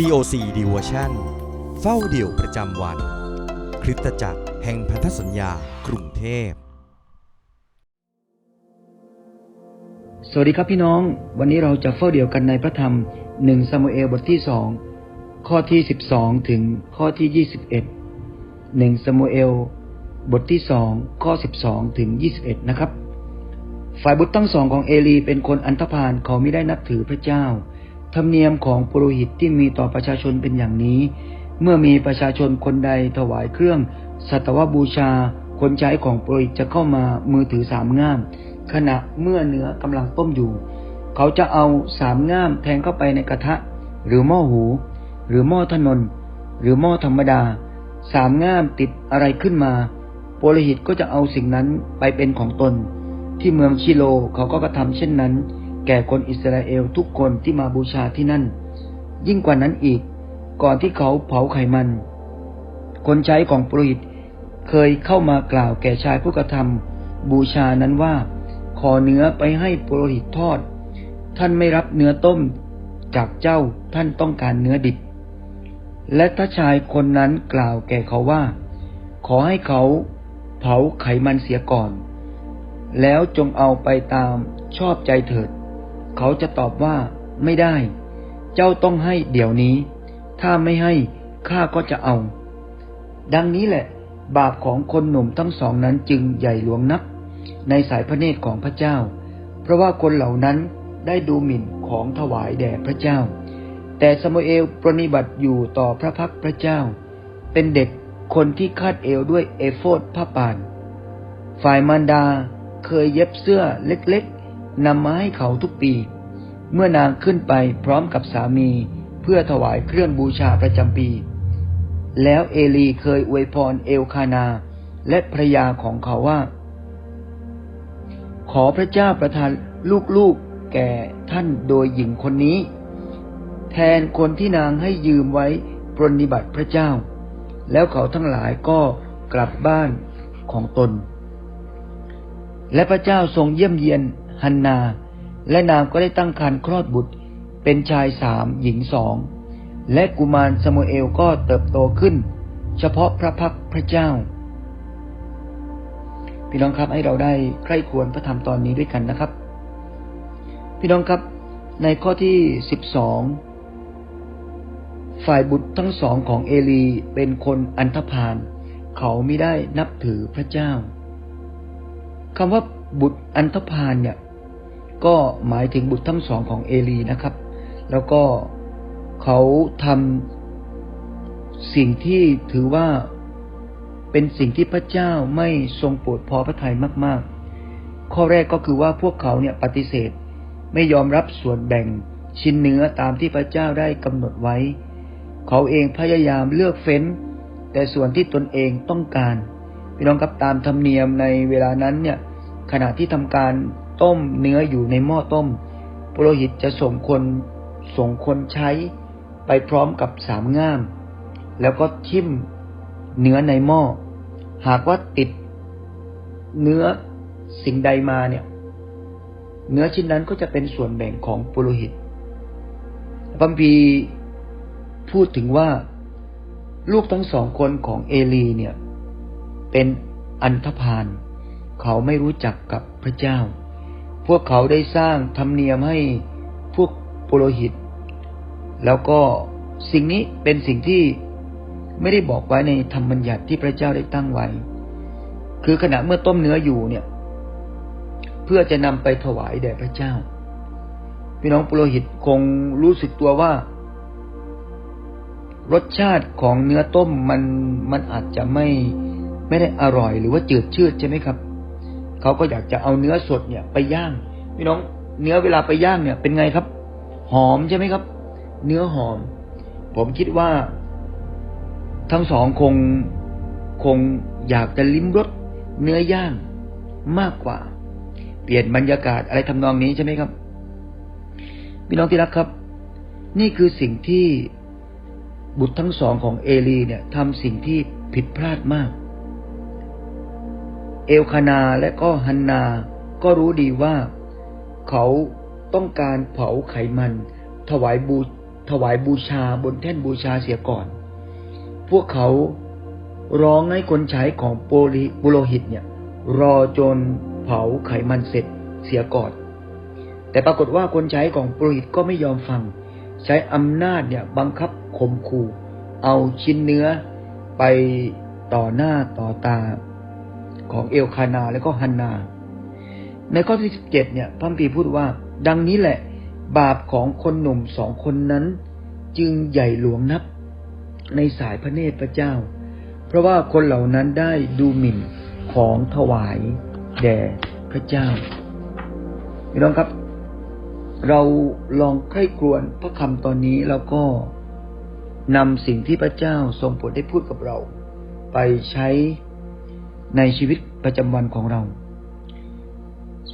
COC Devotion เฝ้าเดี่ยวประจำวัน คริสตจักรแห่งพันธสัญญากรุงเทพ สวัสดีครับพี่น้อง วันนี้เราจะเฝ้าเดี่ยวกันในพระธรรมหนึ่งซามูเอลบทที่สองข้อที่สิบสองถึงข้อที่ยี่สิบเอ็ดหนึ่งซามูเอลบทที่สองข้อสิบสองถึงยี่สิบเอ็ดนะครับ ฝ่ายบุตรทั้งสองของเอลีเป็นคนอันธพาลเขาไม่ได้นับถือพระเจ้า ธรรมเนียมของปุโรหิตที่มีต่อประชาชนเป็นอย่างนี้ เมื่อมีประชาชนคนใดถวายเครื่อง สัตวบูชา คนใช้ของปุโรหิตจะเข้ามามือถือสามง่าม ขณะเมื่อเนื้อกำลังต้มอยู่ เขาจะเอาสามง่ามแทงเข้าไปในกระทะ หรือหม้อหู หรือหม้อถนน หรือหม้อธรรมดา สามง่ามติดอะไรขึ้นมาปุโรหิตก็จะเอาสิ่งนั้นไปเป็นของตน ที่เมืองชิโลเขาก็กระทำเช่นนั้น แก่คนอิสราเอลทุกคนที่มาบูชาที่นั่น ยิ่งกว่านั้นอีก ก่อนที่เขาเผาไขมัน คนใช้ของปรหิตเคยเข้ามากล่าวแก่ชายผู้กระทำบูชานั้นว่า ขอเนื้อไปให้ปรหิตทอด ท่านไม่รับเนื้อต้มจากเจ้าท่านต้องการเนื้อดิบ และถ้าชายคนนั้นกล่าวแก่เขาว่า ขอให้เขาเผาไขมันเสียก่อน แล้วจงเอาไปตามชอบใจเถิด เขาจะตอบว่าไม่ได้ เจ้าต้องให้เดี๋ยวนี้ ถ้าไม่ให้ข้าก็จะเอา ดังนี้แหละ บาปของคนหนุ่มทั้งสองนั้นจึงใหญ่หลวงนัก ในสายพระเนตรของพระเจ้า เพราะว่าคนเหล่านั้นได้ดูหมิ่นของถวายแด่พระเจ้า แต่สมุเอลปรนิบัติอยู่ต่อพระพักพระเจ้า เป็นเด็กคนที่คาดเอวด้วยเอโฟดผ้าป่าน ฝ่ายมารดาเคยเย็บเสื้อเล็ก นำมาให้เขาทุกปี เมื่อนางขึ้นไปพร้อมกับสามีเพื่อถวายเครื่องบูชาประจำปี แล้วเอลีเคยอวยพรเอลคานา และภรยาของเขาว่า ขอพระเจ้าประทานลูกๆแก่ท่านโดยหญิงคนนี้ แทนคนที่นางให้ยืมไว้ปรนนิบัติพระเจ้า แล้วเขาทั้งหลายก็กลับบ้านของตน และพระเจ้าทรงเยี่ยมเยียน ฮันนา และนางก็ได้ตั้งครรภ์คลอดบุตร เป็นชายสามหญิงสองและกุมารสมุเอลก็เติบโตขึ้น เฉพาะพระพักพระเจ้า พี่น้องครับให้เราได้ใคร่ควรพระธรรมตอนนี้ด้วยกันนะครับ พี่น้องครับในข้อที่สิบสองฝ่ายบุตรทั้งสองของเอลีเป็นคนอันธพาลเขาไม่ได้นับถือพระเจ้าคำว่าบุตรอันธพาลเนี่ย ก็หมายถึงบุตรทั้งสองของเอลีนะครับ แล้วก็เขาทำสิ่งที่ถือว่าเป็นสิ่งที่พระเจ้าไม่ทรงโปรดพอพระทัยมาก ๆ ข้อแรกก็คือว่าพวกเขาเนี่ยปฏิเสธไม่ยอมรับส่วนแบ่งชิ้นเนื้อตามที่พระเจ้าได้กำหนดไว้ เขาเองพยายามเลือกเฟ้น แต่ส่วนที่ตนเองต้องการพี่น้องครับตามธรรมเนียมในเวลานั้นเนี่ยขณะที่ทำการ ต้มเนื้ออยู่ในหม้อต้มปุโรหิตจะส่งคนส่งคนใช้ไปพร้อมกับสามง่าม แล้วก็ทิ่มเนื้อในหม้อ หากว่าติดเนื้อสิ่งใดมาเนี่ย เนื้อชิ้นนั้นก็จะเป็นส่วนแบ่งของปุโรหิตพัมพีพูดถึงว่าลูกทั้งสองคนของเอลีเนี่ย เป็นอันธพาลเขาไม่รู้จักกับพระเจ้า พวกเขาได้สร้างธรรมเนียมให้พวกปุโรหิต แล้วก็สิ่งนี้เป็นสิ่งที่ไม่ได้บอกไว้ในธรรมบัญญัติที่พระเจ้าได้ตั้งไว้ คือขณะเมื่อต้มเนื้ออยู่เนี่ย เพื่อจะนำไปถวายแด่พระเจ้า พี่น้องปุโรหิตคงรู้สึกตัวว่ารสชาติของเนื้อต้มมันมันอาจจะไม่ไม่ได้อร่อยหรือว่าจืดชืดใช่ไหมครับ เขาก็อยากจะเอาเนื้อสดเนี่ยไปย่างพี่น้องเนื้อเวลาไปย่างเนี่ย เป็นไงครับ หอมใช่ไหมครับ เนื้อหอม ผมคิดว่า ทั้งสองคงคงอยากจะลิ้มรสเนื้อย่างมากกว่า เปลี่ยนบรรยากาศอะไรทำนองนี้ใช่ไหมครับพี่น้องที่รักครับ นี่คือสิ่งที่บุตรทั้งสองของเอลีเนี่ยทำสิ่งที่ผิดพลาดมาก เอลคานาและก็ฮันนา ก็รู้ดีว่า เขาต้องการเผาไขมัน ถวายบูถวายบูชาบนแท่นบูชาเสียก่อน พวกเขาร้องให้คนใช้ของโปลิบุโรหิตเนี่ย รอจนเผาไขมันเสร็จเสียก่อน แต่ปรากฏว่าคนใช้ของโปรหิตก็ไม่ยอมฟัง ใช้อำนาจเนี่ยบังคับข่มขู่ เอาชิ้นเนื้อไปต่อหน้าต่อตา ของเอลคานาและก็ฮันนา ในข้อที่สิบเจ็ดเนี่ยพระคัมภีพูดว่า ดังนี้แหละ บาปของคนหนุ่มสองคนนั้น จึงใหญ่หลวงนับ ในสายพระเนตรพระเจ้า เพราะว่าคนเหล่านั้นได้ดูหมิ่นของถวายแด่พระเจ้าพี่น้องครับ เราลองใคร่ครวญพระคำตอนนี้แล้วก็นำสิ่งที่พระเจ้าทรงโปรดได้พูดกับเรา ไปใช้ ในชีวิตประจำวันของเรา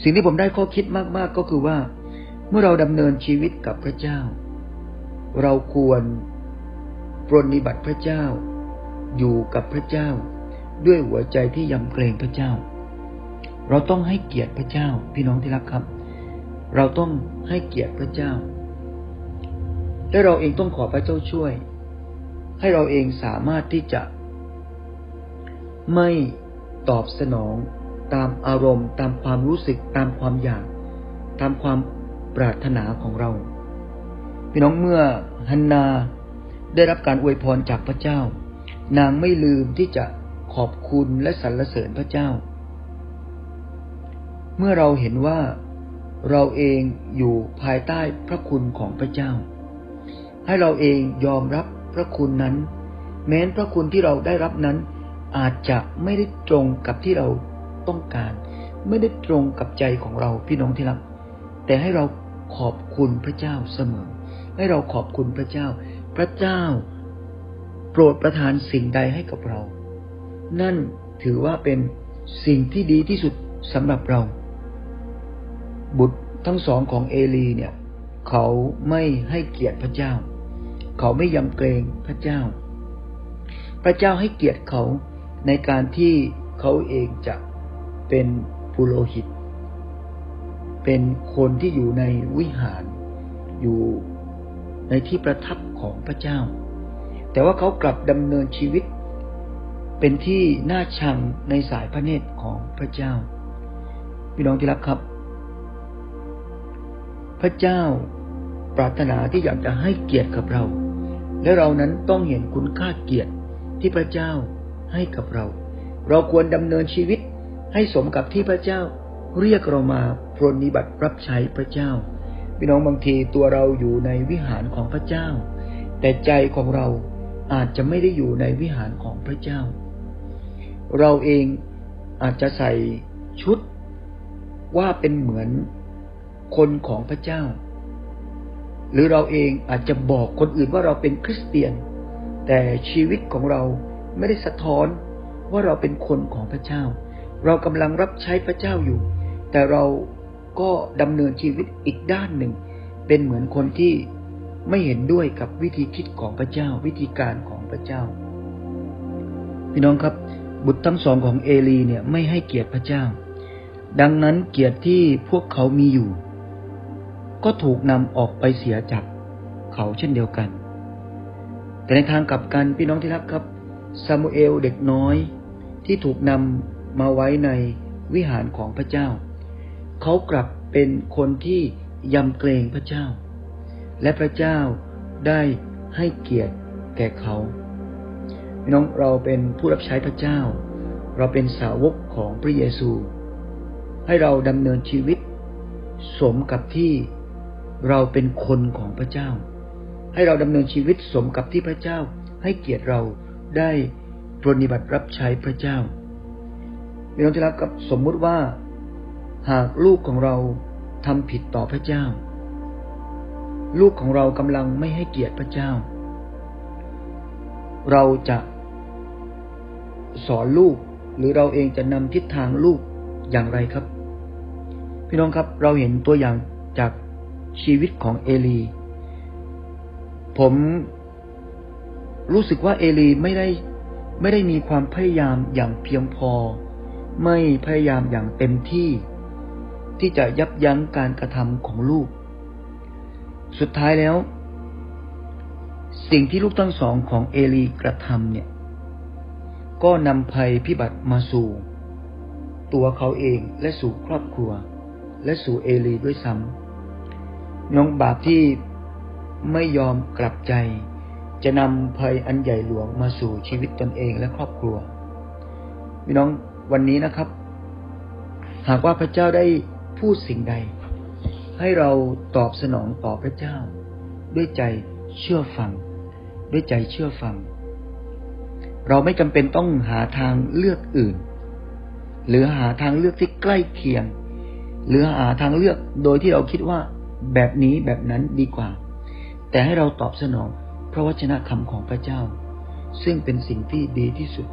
สิ่งที่ผมได้ข้อคิดมาก ๆ ก็คือว่า เมื่อเราดำเนินชีวิตกับพระเจ้า เราควรปรนนิบัติพระเจ้า อยู่กับพระเจ้า ด้วยหัวใจที่ยำเกรงพระเจ้า เราต้องให้เกียรติพระเจ้า พี่น้องที่รักครับ เราต้องให้เกียรติพระเจ้า และเราเองต้องขอพระเจ้าช่วย ให้เราเองสามารถที่จะไม่ ตอบสนอง ตามอารมณ์ ตามความรู้สึก ตามความอยาก ตามความปรารถนาของเรา พี่น้องเมื่อฮันนาได้รับการอวยพรจากพระเจ้า นางไม่ลืมที่จะขอบคุณและสรรเสริญพระเจ้า เมื่อเราเห็นว่าเราเองอยู่ภายใต้พระคุณของพระเจ้า ให้เราเองยอมรับพระคุณนั้น แม้นพระคุณที่เราได้รับนั้น อาจจะไม่ได้ตรงกับที่เราต้องการ ไม่ได้ตรงกับใจของเราพี่น้องที่รัก แต่ให้เราขอบคุณพระเจ้าเสมอ ให้เราขอบคุณพระเจ้า พระเจ้า โปรดประทานสิ่งใดให้กับเรา นั่นถือว่าเป็นสิ่งที่ดีที่สุดสำหรับเรา บุตรทั้งสองของเอลีเนี่ย เขาไม่ให้เกียรติพระเจ้า เขาไม่ยำเกรงพระเจ้า พระเจ้าให้เกียรติเขา ในการที่เขาเองจะเป็นปุโรหิต เป็นคนที่อยู่ในวิหารอยู่ในที่ประทับของพระเจ้า แต่ว่าเขากลับดำเนินชีวิต เป็นที่น่าชังในสายพระเนตรของพระเจ้าพี่น้องที่รักครับ พระเจ้าปรารถนาที่อยากจะให้เกียรติกับเรา และเรานั้นต้องเห็นคุณค่าเกียรติที่พระเจ้า ให้กับเรา เราควรดำเนินชีวิตให้สมกับที่พระเจ้า เรียกเรามาปรนนิบัติรับใช้พระเจ้า พี่น้องบางทีตัวเราอยู่ในวิหารของพระเจ้า แต่ใจของเราอาจจะไม่ได้อยู่ในวิหารของพระเจ้า เราเองอาจจะใส่ชุดว่าเป็นเหมือนคนของพระเจ้า หรือเราเองอาจจะบอกคนอื่นว่าเราเป็นคริสเตียน แต่ชีวิตของเรา ไม่ได้สะท้อนว่าเราเป็นคนของพระเจ้า เรากำลังรับใช้พระเจ้าอยู่ แต่เราก็ดำเนินชีวิตอีกด้านหนึ่ง เป็นเหมือนคนที่ไม่เห็นด้วยกับวิธีคิดของพระเจ้า วิธีการของพระเจ้า พี่น้องครับ บุตรทั้งสองของเอลีเนี่ยไม่ให้เกียรติพระเจ้า ดังนั้นเกียรติที่พวกเขามีอยู่ ก็ถูกนำออกไปเสียจากเขาเช่นเดียวกัน แต่ในทางกลับกันพี่น้องที่รักครับ ซามูเอลเด็กน้อยที่ถูกนำมาไว้ในวิหารของพระเจ้า เขากลับเป็นคนที่ยำเกรงพระเจ้า และพระเจ้าได้ให้เกียรติแก่เขาน้องเราเป็นผู้รับใช้พระเจ้า เราเป็นสาวกของพระเยซู ให้เราดำเนินชีวิต สมกับที่เราเป็นคนของพระเจ้า ให้เราดำเนินชีวิตสมกับที่พระเจ้าให้เกียรติเรา ได้ปรนิบัติรับใช้พระเจ้าพี่น้องที่รักกับสมมุติว่า หากลูกของเราทำผิดต่อพระเจ้า ลูกของเรากำลังไม่ให้เกียรติพระเจ้า เราจะสอนลูกหรือเราเองจะนำทิศทางลูกอย่างไรครับ พี่น้องครับเราเห็นตัวอย่างจากชีวิตของเอลี ผม รู้สึกว่าเอลีไม่ได้ไม่ได้มีความพยายามอย่างเพียงพอ ไม่พยายามอย่างเต็มที่ ที่จะยับยั้งการกระทำของลูก สุดท้ายแล้ว สิ่งที่ลูกทั้งสองของเอลีกระทำเนี่ย ก็นำภัยพิบัติมาสู่ ตัวเขาเองและสู่ครอบครัว และสู่เอลีด้วยซ้ำน้องบาปที่ไม่ยอมกลับใจ จะนำภัยอันใหญ่หลวงมาสู่ชีวิตตนเองและครอบครัวพี่น้องวันนี้นะครับ หากว่าพระเจ้าได้พูดสิ่งใด ให้เราตอบสนองต่อพระเจ้า ด้วยใจเชื่อฟัง ด้วยใจเชื่อฟัง เราไม่จำเป็นต้องหาทางเลือกอื่น หรือหาทางเลือกที่ใกล้เคียง หรือหาทางเลือกโดยที่เราคิดว่าแบบนี้แบบนั้นดีกว่า แต่ให้เราตอบสนอง พระวจนะคำของพระเจ้า ซึ่งเป็นสิ่งที่ดีที่สุด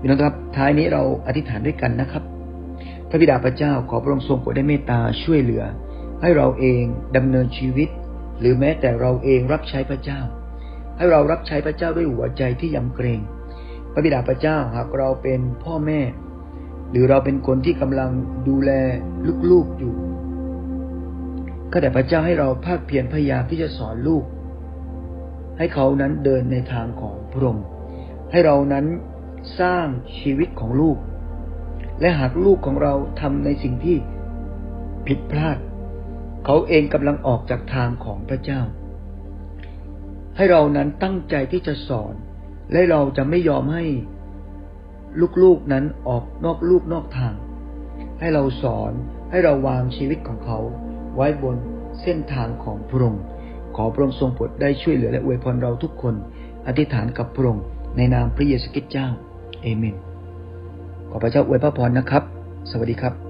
พี่น้องครับท้ายนี้เราอธิษฐานด้วยกันนะครับ พระบิดาพระเจ้าขอพระองค์ทรงโปรดได้เมตตาช่วยเหลือ ให้เราเองดำเนินชีวิต หรือแม้แต่เราเองรับใช้พระเจ้า ให้เรารับใช้พระเจ้าด้วยหัวใจที่ยำเกรง พระบิดาพระเจ้าหากเราเป็นพ่อแม่ หรือเราเป็นคนที่กำลังดูแลลูกๆอยู่ ก็แต่พระเจ้าให้เราภาคเพียรพยายามที่จะสอนลูก ให้เขานั้นเดินในทางของพระองค์ให้เรานั้นสร้างชีวิตของลูก และหากลูกของเราทำในสิ่งที่ผิดพลาด เขาเองกำลังออกจากทางของพระเจ้า ให้เรานั้นตั้งใจที่จะสอน และเราจะไม่ยอมให้ลูกๆนั้นออกนอกลูกนอกทาง ให้เราสอนให้เราวางชีวิตของเขา ไว้บนเส้นทางของพระองค์ ขอพระองค์ทรงโปรดได้ช่วยเหลือและอวยพรเราทุกคน อธิษฐานกับพระองค์ในนามพระเยซูคริสต์เจ้า เอเมน ขอพระเจ้าอวยพระพรนะครับ สวัสดีครับ